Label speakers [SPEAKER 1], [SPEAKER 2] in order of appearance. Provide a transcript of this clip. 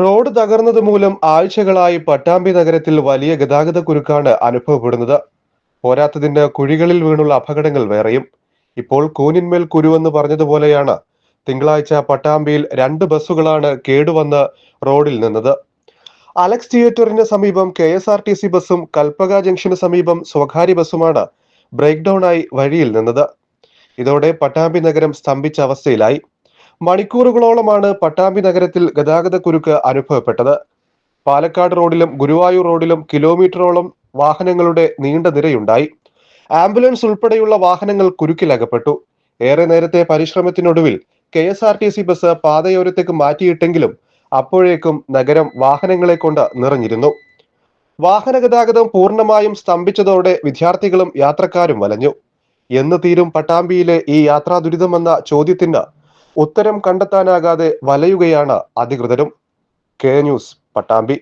[SPEAKER 1] Road തകർന്നത് മൂലം ആഴ്ചകളായി പട്ടാമ്പി നഗരത്തിൽ വലിയ ഗതാഗത കുരുക്കാണ് അനുഭവപ്പെടുന്നത്. പോരാത്തതിന് കുഴികളിൽ വീണുള്ള അപകടങ്ങൾ വേറെയും. ഇപ്പോൾ കൂനിന്മേൽ കുരുവെന്ന് പറഞ്ഞതുപോലെയാണ് തിങ്കളാഴ്ച പട്ടാമ്പിയിൽ രണ്ട് ബസ്സുകളാണ് കേടുവന്ന് റോഡിൽ നിന്നത്. അലക്സ് തിയേറ്ററിന് സമീപം K S R T C ബസ്സും കൽപ്പക ജംഗ്ഷന് സമീപം സ്വകാര്യ ബസ്സുമാണ് ബ്രേക്ക് ആയി വഴിയിൽ നിന്നത്. ഇതോടെ പട്ടാമ്പി നഗരം സ്തംഭിച്ച അവസ്ഥയിലായി. മണിക്കൂറുകളോളമാണ് പട്ടാമ്പി നഗരത്തിൽ ഗതാഗത കുരുക്ക് അനുഭവപ്പെട്ടത്. പാലക്കാട് റോഡിലും ഗുരുവായൂർ റോഡിലും കിലോമീറ്ററോളം വാഹനങ്ങളുടെ നീണ്ട നിരയുണ്ടായി. ആംബുലൻസ് ഉൾപ്പെടെയുള്ള വാഹനങ്ങൾ കുരുക്കിലകപ്പെട്ടു. ഏറെ നേരത്തെ പരിശ്രമത്തിനൊടുവിൽ K S R T C bus പാതയോരത്തേക്ക് മാറ്റിയിട്ടെങ്കിലും അപ്പോഴേക്കും നഗരം വാഹനങ്ങളെ കൊണ്ട് നിറഞ്ഞിരുന്നു. വാഹന ഗതാഗതം പൂർണമായും സ്തംഭിച്ചതോടെ വിദ്യാർത്ഥികളും യാത്രക്കാരും വലഞ്ഞു. എന്ന് തീരും പട്ടാമ്പിയിലെ ഈ യാത്രാ ദുരിതമെന്ന ചോദ്യത്തിന് ഉത്തരം കണ്ടെത്താനാകാതെ വലയുകയാണ് അധികൃതരും. K news Pattambi.